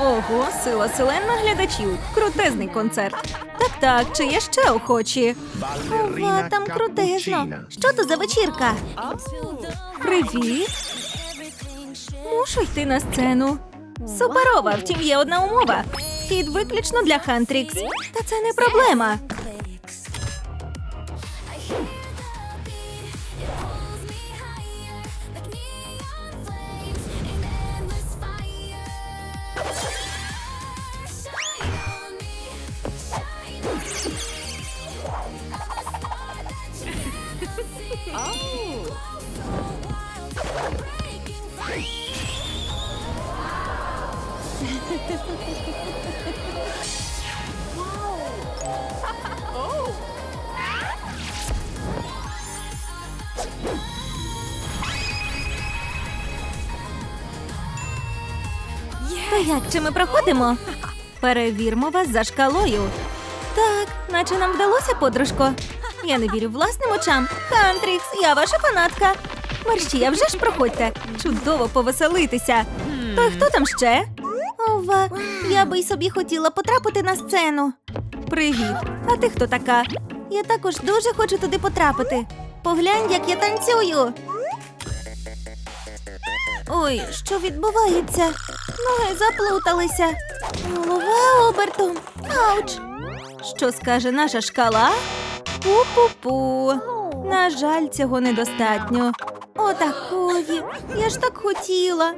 Ого, сила селена глядачів. Крутезний концерт. Так, так, чи є ще охочі? Ова, там крутезно. Що то за вечірка? Привіт. Мушу йти на сцену. Суперова, втім є одна умова. Вхід виключно для Хантрікс. Та це не проблема. То як чи ми проходимо? Перевірмо вас за шкалою. Так, наче нам вдалося, подружко. Я не вірю власним очам. Хантрікс, я ваша фанатка. Мерщі, а вже ж проходьте. Чудово повеселитися. То й хто там ще? Ова, я би й собі хотіла потрапити на сцену. Привіт. А ти хто така? Я також дуже хочу туди потрапити. Поглянь, як я танцюю. Ой, що відбувається? Ноги заплуталися. Голова обертом. Ауч! Що скаже наша шкала? Пу-пу-пу. На жаль, цього недостатньо. Отакої. Я ж так хотіла.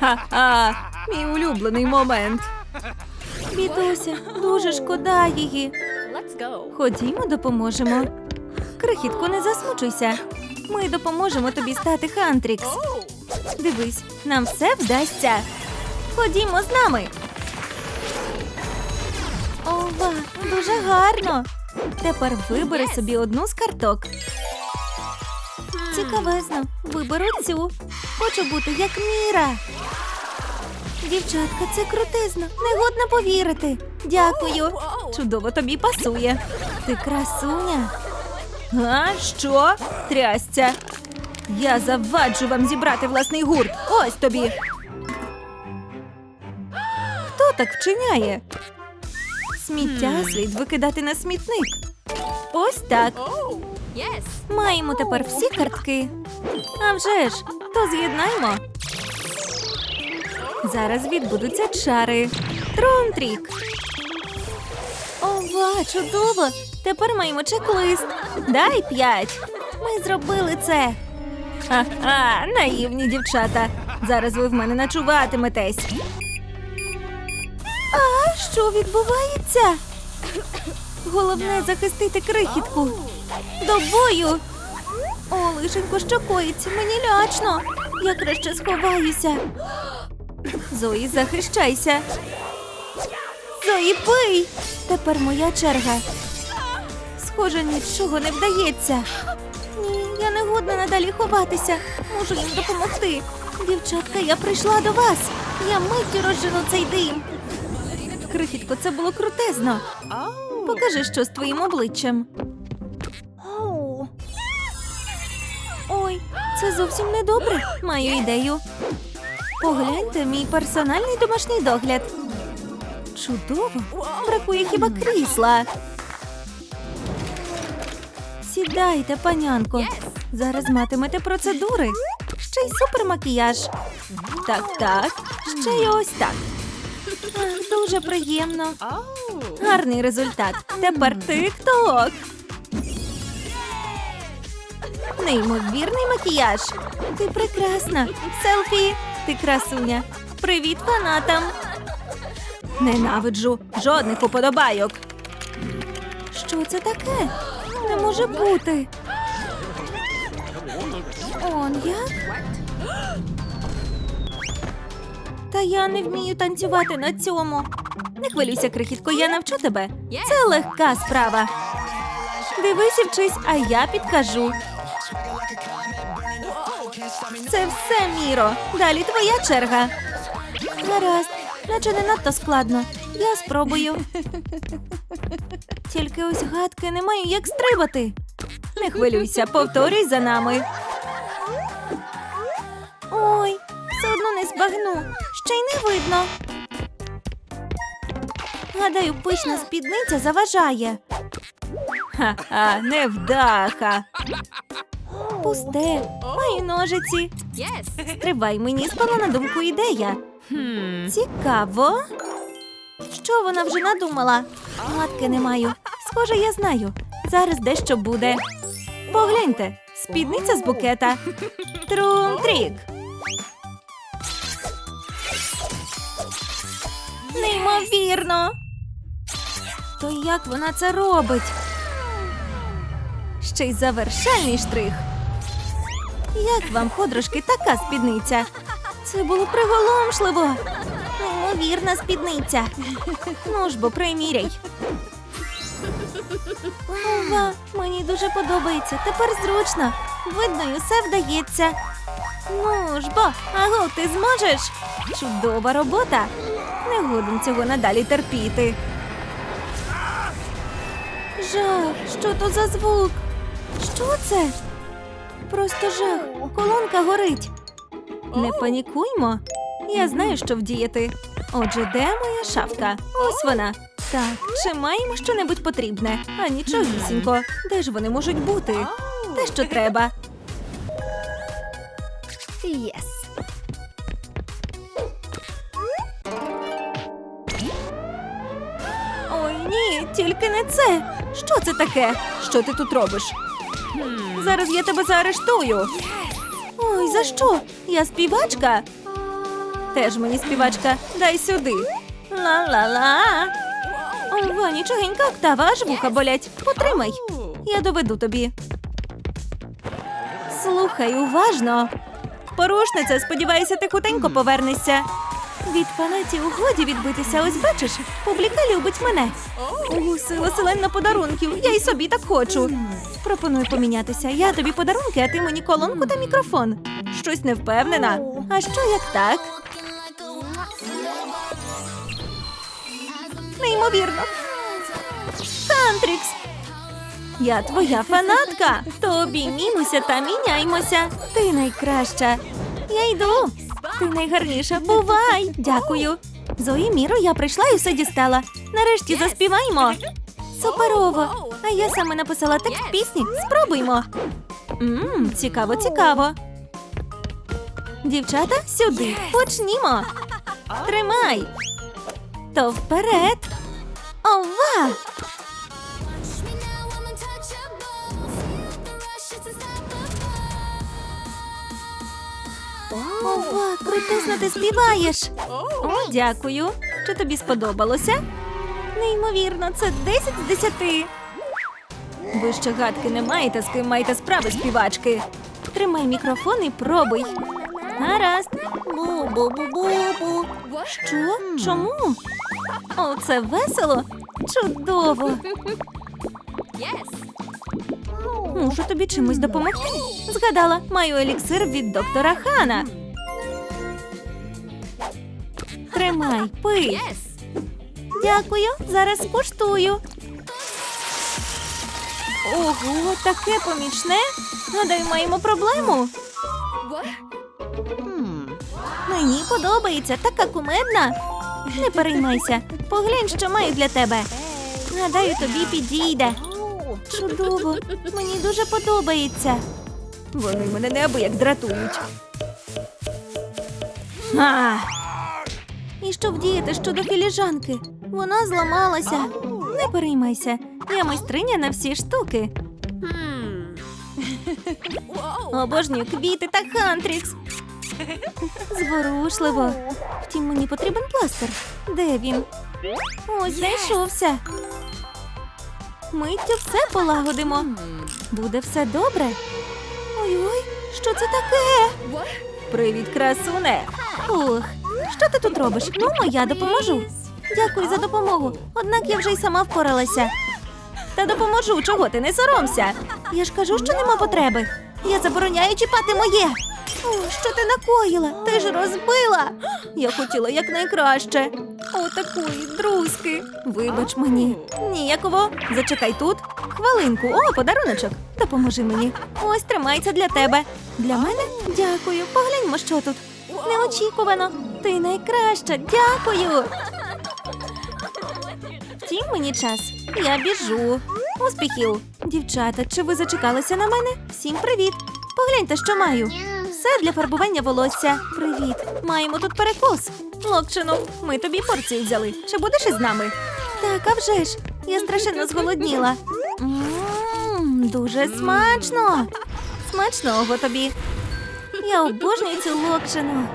Ха-ха, мій улюблений момент. Бідуся, дуже шкода її. Ходімо, допоможемо. Крихітко, не засмучуйся. Ми допоможемо тобі стати Хантрікс. Дивись, нам все вдасться. Ходімо з нами. Ова, дуже гарно. Тепер вибери собі одну з карток. Цікавезно. Виберу цю. Хочу бути як Міра. Дівчатка, це крутизно. Не годно повірити. Дякую. Чудово тобі пасує. Ти красуня. А що? Трясця. Я заваджу вам зібрати власний гурт. Ось тобі. Хто так вчиняє? Сміття слід викидати на смітник. Ось так. Маємо тепер всі картки. А вже ж, то з'єднаймо. Зараз відбудуться чари. Трон-трік. Ова, чудово. Тепер маємо чек-лист. Дай п'ять. Ми зробили це. Ха-ха, наївні дівчата. Зараз ви в мене ночуватиметесь. А що відбувається? Головне захистити крихітку. До бою. О, лишенько, що коїться, мені лячно. Я краще сховаюся. Зої, захищайся. Зої, бий! Тепер моя черга. Схоже, нічого не вдається. Ні, я не годна надалі ховатися. Можу їм допомогти. Дівчатка, я прийшла до вас. Я миттю розжену цей дим. Крихітко, це було крутезно. Покажи, що з твоїм обличчям. Ой, це зовсім не добре. Маю ідею. Погляньте, мій персональний домашній догляд. Чудово. Бракує хіба крісла. Сідайте, панянко. Зараз матимете процедури. Ще й супермакіяж. Так, так. Ще й ось так. Ах, дуже приємно. Гарний результат. Тепер тик-ток. Неймовірний макіяж. Ти прекрасна. Селфі. Ти красуня. Привіт фанатам. Ненавиджу жодних уподобайок. Що це таке? Не може бути. Он як? Та я не вмію танцювати на цьому. Не хвилюйся, крихітко, я навчу тебе. Це легка справа. Дивись і вчись, а я підкажу. Це все, Міро. Далі твоя черга. Гаразд, наче не надто складно. Я спробую. Тільки ось гадки не маю як стрибати. Не хвилюйся, повторюй за нами. Ой, все одно не збагну. ще й не видно. Гадаю, пишна спідниця заважає. Ха-ха, невдаха. Пусте, маю ножиці. Yes. Тривай, мені спала на думку ідея. Цікаво. Що вона вже надумала? Гадки не маю. Схоже, я знаю. Зараз дещо буде. Погляньте, спідниця з букета. Трум-трік. Неймовірно. То як вона це робить? Ще й завершальний штрих. Як вам, подружки, така спідниця? Це було приголомшливо. Неймовірна спідниця. Ну ж бо приміряй. Ова, мені дуже подобається. Тепер зручно. Видно, і усе вдається. Ну ж бо, аго, ти зможеш? Чудова робота. Не годен цього надалі терпіти. Жах, що то за звук? Що це? Просто жах. Колонка горить. Не панікуймо. Я знаю, що вдіяти. Отже, де моя шафка? Ось вона. Так, чи маємо щонебудь потрібне? А нічогісінько. Де ж вони можуть бути? Те, що треба. Yes. Ой, ні, тільки не це. Що це таке? Що ти тут робиш? Зараз я тебе заарештую. Ой, за що? Я співачка. Теж мені співачка. Дай сюди. Ла-ла-ла. Ова, нічогенька октава, аж вуха болять. Потримай. Я доведу тобі. Слухай уважно. Порушниця, сподіваюся, ти хутенько повернешся. Від фанатів годі відбитися, ось бачиш, публіка любить мене. О, сила селена подарунків. Я й собі так хочу. Пропоную помінятися. Я тобі подарунки, а ти мені колонку та мікрофон. Щось не впевнена. А що як так? Неймовірно. Хантрікс. Я твоя фанатка. То обіймімося та міняймося. Ти найкраща. Я йду. Ти найгарніша. Бувай. Дякую. Зої Міро, я прийшла і все дістала. Нарешті заспіваймо. Суперово. А я саме написала текст пісні. Спробуймо. Мм, цікаво, цікаво. Дівчата, сюди. Почнімо. Тримай. То вперед. Unstoppable. Ова, ти співаєш. О, дякую. Чи тобі сподобалося? Неймовірно, це 10 з 10. Ви ще гадки не маєте, з ким маєте справи співачки. Тримай мікрофон і пробуй. Гаразд. Бу-бу-бу-бу-бу. Що? Чому? О, це весело. Чудово. Мушу тобі чимось допомогти. Згадала, маю еліксир від доктора Хана. Тримай, пий. Дякую, зараз скуштую. Ого, таке помічне. Гадаю, маємо проблему. Мені подобається, така кумедна. Не переймайся, поглянь, що маю для тебе. Гадаю, тобі підійде. Чудово, мені дуже подобається. Вони мене неабияк дратують. А! І що вдіяти щодо філіжанки? Вона зламалася. Не переймайся, я майстриня на всі штуки. Обожнюю квіти та хантрікс. Зворушливо. Втім, мені потрібен пластир. Де він? Ось знайшовся. Миттю все полагодимо. Буде все добре. Ой-ой, що це таке? Привіт, красуне. Ух, що ти тут робиш? Ну, я допоможу. Дякую за допомогу. Однак я вже й сама впоралася. Та допоможу, чого ти не соромся. Я ж кажу, що нема потреби. Я забороняю чіпати моє. Що ти накоїла? Ти ж розбила. Я хотіла якнайкраще. О, такої друзки. Вибач мені. Ніяково. Зачекай тут. Хвилинку. О, подаруночок. Допоможи мені. Ось тримайся для тебе. Для мене? Дякую. Погляньмо, що тут. Неочікувано. Ти найкраща, дякую. Втім, мені час. Я біжу. Успіхів. Дівчата, чи ви зачекалися на мене? Всім привіт. Погляньте, що маю. Все для фарбування волосся. Привіт. Маємо тут перекус. Локчину, ми тобі порцію взяли. Чи будеш із нами? Так, а вже ж. Я страшенно зголодніла. Мм, дуже смачно. Смачного тобі. Я обожнюю цю локшину.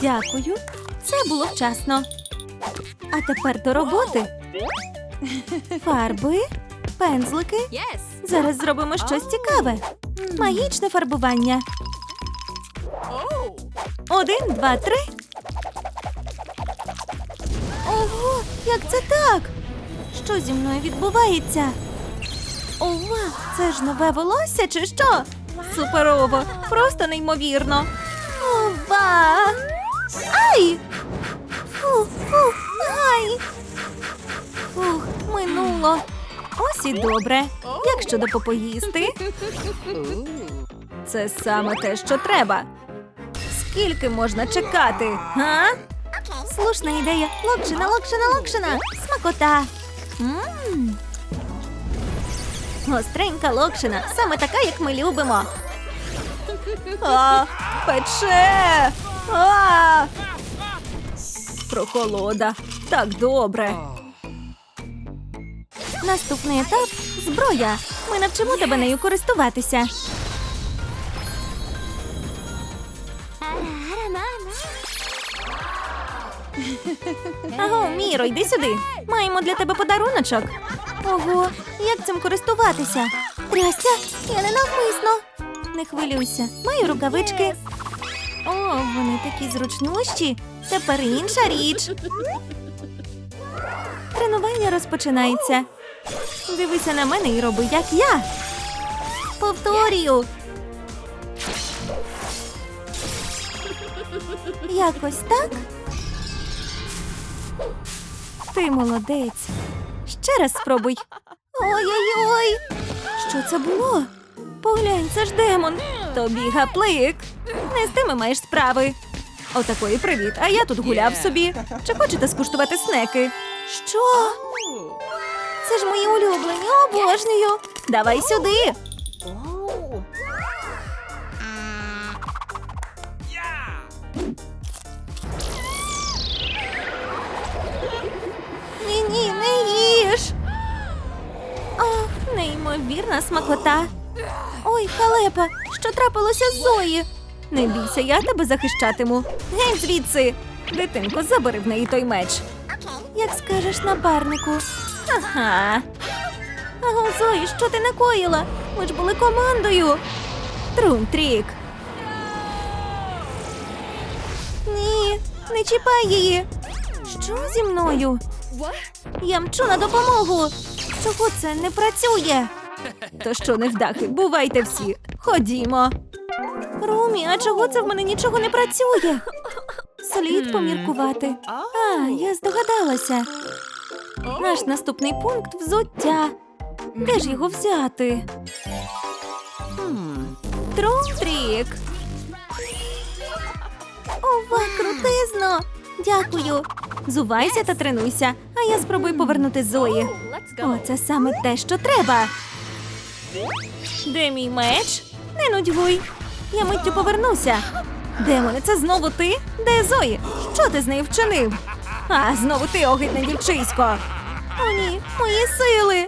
Дякую. Це було вчасно. А тепер до роботи. Фарби, пензлики. Зараз зробимо щось цікаве. Магічне фарбування. Один, два, три. Ого, як це так? Що зі мною відбувається? Ова, це ж нове волосся чи що? Суперово, просто неймовірно. Ова! Ай! Фу, фу, ай! Фух, минуло. Ось і добре. Як щодо попоїсти? Це саме те, що треба. Скільки можна чекати? Га? Слушна ідея. Локшина, локшина, локшина. Смакота. М. Гостренька локшина. Саме така, як ми любимо. А, пече. А! Прохолода. Так добре. Наступний етап зброя. Ми навчимо тебе нею користуватися. Аго, Міро, йди сюди. Маємо для тебе подаруночок. Ого, як цим користуватися? Трястя, я ненавмисно. Не хвилюйся, маю рукавички. О, вони такі зручнющі. Тепер інша річ. Тренування розпочинається. Дивися на мене і роби, як я. Повторюю. Якось так. Ти молодець. Ще раз спробуй. Ой-ой-ой. Що це було? Поглянь, це ж демон. Тобі гаплик. Не з тими маєш справи. Отакої привіт. А я тут гуляв собі. Чи хочете скуштувати снеки? Що? Це ж мої улюблені, обожнюю. Давай сюди. Ні, ні, не їж. О, неймовірна смакота. Ой, халепа, що трапилося з Зої? Не бійся, я тебе захищатиму. Геть звідси. Дитинко, забери в неї той меч. Як скажеш напарнику. Ага. Аго, Зої, що ти накоїла? Ми ж були командою. Трум-трік. Ні, не чіпай її. Що зі мною? Я мчу на допомогу. Чого це не працює? То що, невдахи, бувайте всі. Ходімо. Румі, а чого це в мене нічого не працює? Слід поміркувати. А, я здогадалася. Наш наступний пункт взуття. Де ж його взяти? Трум-трік. Ова, крутизно! Дякую. Зувайся та тренуйся, а я спробую повернути Зої. О, це саме те, що треба. Де мій меч? Не нудьгуй. Я миттю повернуся. Демоне, це знову ти? Де Зої? Що ти з нею вчинив? А, знову ти огидне дівчисько. О, ні, мої сили.